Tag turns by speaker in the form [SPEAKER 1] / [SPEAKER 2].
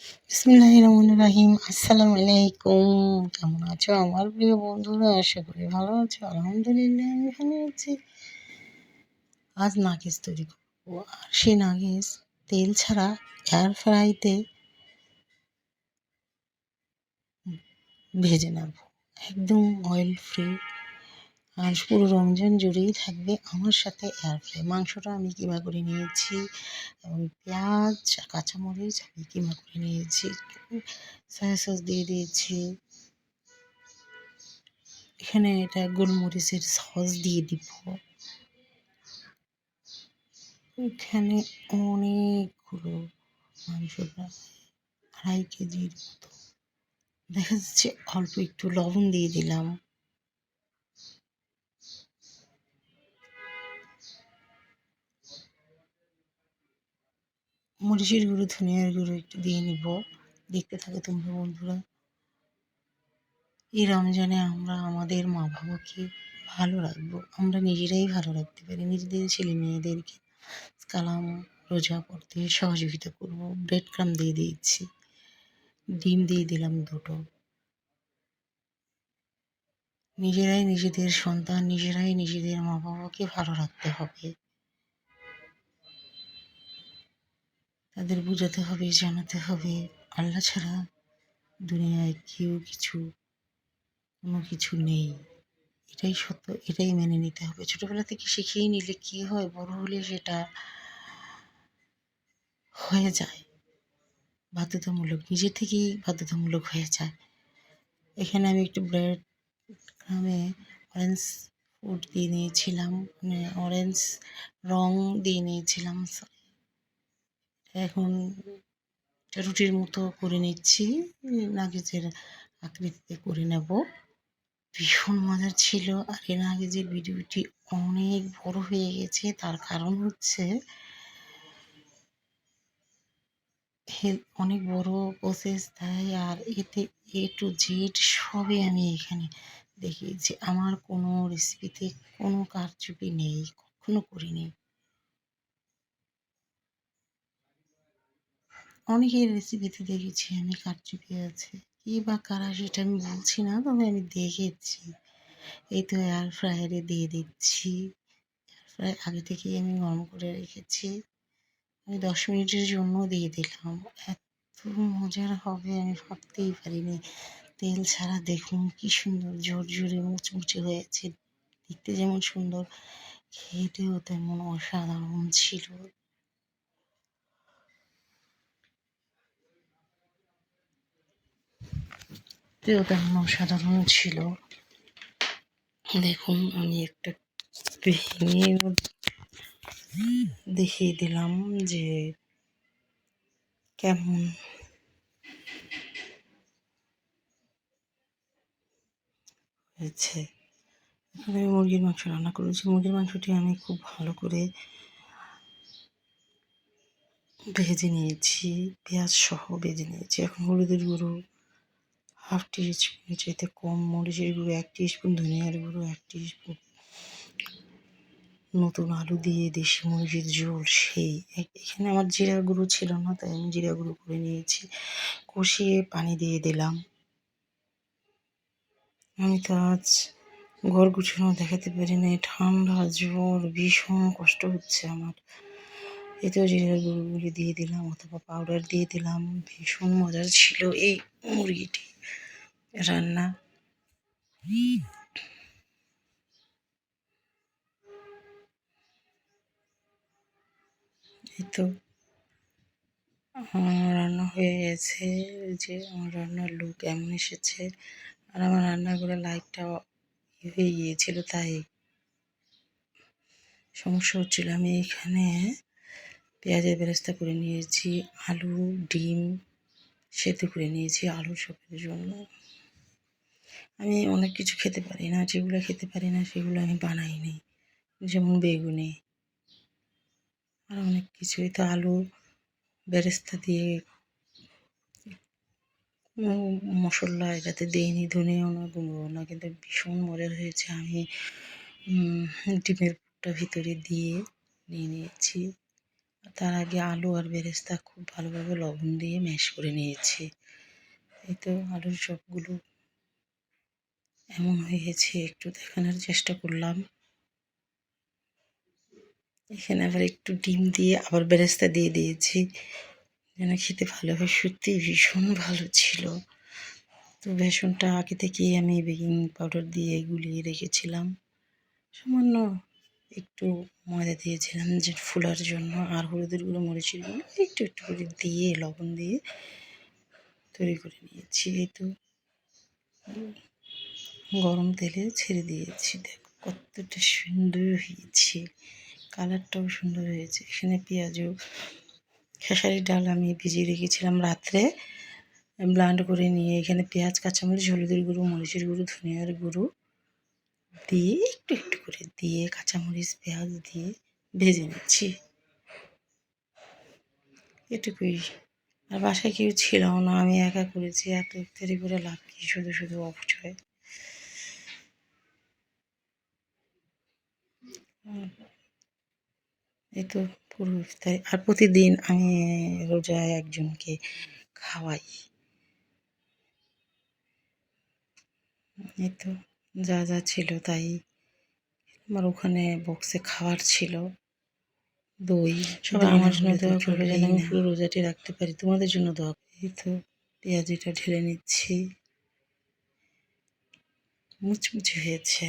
[SPEAKER 1] বিসমিল্লাহ রহমান রাহিম আসসালামু আলাইকুম কেমন আছো আমার প্রিয় বন্ধুরা? আশা করি ভালো আছো। আলহামদুলিল্লাহ, আমি ভালো আছি। আজ নাগেস তৈরি করব। আর সেই নাগেস তেল ছাড়া এয়ার ফ্রাইতে ভেজে নেব। একদম অয়েল ফ্রি আর পুরো রমজান জুড়েই থাকবে আমার সাথে এয়ার ফ্রাই মাংসটা আমি কিমা করে নিয়েছি এবং পেঁয়াজ কাঁচামরিচ আমি কিমা করে নিয়েছি। সয়া সস দিয়ে দিয়েছি। এখানে এটা গোলমরিচের সস দিয়ে দিব। এখানে অনেকগুলো মাংস আড়াই কেজির মতো। দেখা যাচ্ছে অল্প একটু লবণ দিয়ে দিলাম। মরিচের গুঁড়ো ধনিয়ার গুঁড়ো একটু দিয়ে নিব। দেখতে থাকে তোমরা বন্ধুরা। এই রমজানে আমরা আমাদের মা বাবাকে ভালো রাখব। আমরা নিজেরাই ভালো রাখতে পারি। নিজেদের ছেলে মেয়েদেরকে কালাম, রোজা করতে সহযোগিতা করব। ব্রেড ক্রাম দিয়ে দিয়েছি। ডিম দিয়ে দিলাম দুটো। নিজেরাই নিজেদের সন্তান, নিজেরাই নিজেদের মা বাবাকে ভালো রাখতে হবে। তাদের বোঝাতে হবে, জানাতে হবে। আল্লাহ ছাড়া দুনিয়ায় কেউ কিছু, কোনো কিছু নেই। এটাই সত্য, এটাই মেনে নিতে হবে। ছোটোবেলা থেকে শিখিয়ে নিলে কী হয়? বড় হলে সেটা হয়ে যায়। বাধ্যতামূলক, নিজে থেকেই বাধ্যতামূলক হয়ে যায়। এখানে আমি একটু ব্রেড গ্রামে অরেঞ্জ ফুড দিয়ে নিয়েছিলাম। মানে অরেঞ্জ রং দিয়ে নিয়েছিলাম এখন রুটির মতো করে নিচ্ছি। নাগেজের আকৃতিতে করে নেব। ভীষণ মজার ছিল। আর এর নাগেজের ভিডিওটি অনেক বড় হয়ে গেছে, তার কারণ হচ্ছে অনেক বড় প্রসেস তাই আর এতে এ টু জেড সবই আমি এখানে দেখি যে আমার কোনো রেসিপিতে কোনো কারচুপি নেই, কখনো করিনি। অনেকের রেসিপিতে দেখেছি আমি কারচুপি আছে কি বা কারা সেটা আমি বলছি না, তবে আমি দেখেছি। এই তো এয়ার ফ্রায়ারে দিয়ে দিচ্ছি। এয়ার ফ্রাই আগে থেকেই আমি গরম করে রেখেছি। আমি দশ মিনিটের জন্য দিয়ে দিলাম। এত মজার হবে, আমি ভাবতেই পারিনি। তেল ছাড়া দেখুন কি সুন্দর, জোর জোরে মুচমুচে হয়েছে। দেখতে যেমন সুন্দর, খেতেও তেমন অসাধারণ ছিল। দেখতেও তেমন অসাধারণ ছিল। দেখুন, আমি একটা দেখিয়ে দিলাম যে কেমন। হয়েছে। এখানে মুরগির মাংস রান্না করেছি। মুরগির মাংসটি আমি খুব ভালো করে ভেজে নিয়েছি, পেঁয়াজ সহ ভেজে নিয়েছি। এখন হলুদের গুঁড়ো হাফ টি স্পুনের চাইতে কম মরিচের গুঁড়ো, এক টি স্পুন ধনিয়ার গুঁড়ো, এক টি স্পুন নতুন আলু দিয়ে দেশি মুরগির ঝোল, সেই। এখানে আমার জিরা গুঁড়ো ছিল না, তাই আমি জিরা গুঁড়ো করে নিয়েছি। কষিয়ে পানি দিয়ে দিলাম। আমি তো আজ ঘর গুছানো দেখাতে পারি না ঠান্ডা জ্বর, ভীষণ কষ্ট হচ্ছে আমার। এতেও জিরা গুঁড়োগুলি দিয়ে দিলাম অথবা পাউডার দিয়ে দিলাম। ভীষণ মজার ছিল এই মুরগিটি রান্না। এই তো আমার রান্না হয়ে গেছে। যে আমার রান্নার লুক এমন এসেছে। আর আমার রান্নাগুলো লাইটটা হয়ে গিয়েছিল, তাই সমস্যা হচ্ছিল। আমি এখানে পেঁয়াজের বেরেস্তা করে নিয়েছি, আলু, ডিম সেদ্ধ করে নিয়েছি, আলু চপের জন্য। আমি অনেক কিছু খেতে পারি না, যেগুলো খেতে পারি না সেগুলো আমি বানাই বানাইনি যেমন বেগুনি আর অনেক কিছুই। তো আলু বেরেস্তা দিয়ে মশলা এটাতে দিইনি ধনেও না গুঁড়ো না কিন্তু ভীষণ মজার হয়েছে। আমি ডিমের পুরটা ভিতরে দিয়ে নিয়ে নিয়েছি। তার আগে আলু আর বেরেস্তা খুব ভালোভাবে লবণ দিয়ে ম্যাশ করে নিয়েছি। এই তো আলুর চপগুলো এমন হয়েছে, একটু দেখানোর চেষ্টা করলাম। এখানে আবার একটু ডিম দিয়ে আবার বেরেস্তা দিয়ে দিয়েছি। যেন খেতে ভালো হয় সত্যি ভীষণ ভালো ছিল। তো বেসনটা আগে থেকেই আমি বেকিং পাউডার দিয়ে গুলিয়ে রেখেছিলাম। সামান্য একটু ময়দা দিয়েছিলাম যে ফুলার জন্য, আর হলুদের গুঁড়ো মরিচের গুঁড়ো, একটু একটু করে দিয়ে লবণ দিয়ে তৈরি করে নিয়েছি। এই তো গরম তেলে ছেড়ে দিয়েছি। দেখো কতটা সুন্দর হয়েছে, কালারটাও সুন্দর হয়েছে। এখানে পেঁয়াজও খেসারির ডাল আমি ভিজিয়ে রেখেছিলাম রাত্রে। ব্লান্ড করে নিয়ে এখানে পেঁয়াজ, কাঁচামরিচ, হলুদের গুঁড়ো, মরিচের গুঁড়ো, ধনিয়ার গুঁড়ো দিয়ে একটু একটু করে দিয়ে কাঁচামরিচ, পেঁয়াজ দিয়ে ভেজে নিচ্ছি। এটুকুই। আর বাসায় কেউ ছিল না, আমি একা করেছি, এত ইফতারি করে লাভ কি? শুধু শুধু অপচয়। এই তো পুরো ইফতারি। আর প্রতিদিন আমি রোজায় একজনকে খাওয়াই। এই তো। যা যা ছিল তাই। আমার ওখানে বক্সে খাবার ছিল দই সবাই আমার জন্য দোয়া করবে যেন আমি পুরো রোজাটি রাখতে পারি তোমাদের জন্য দোয়া এই তো পেঁয়াজিটা ঢেলে নিচ্ছি। মুচমুচে হয়েছে।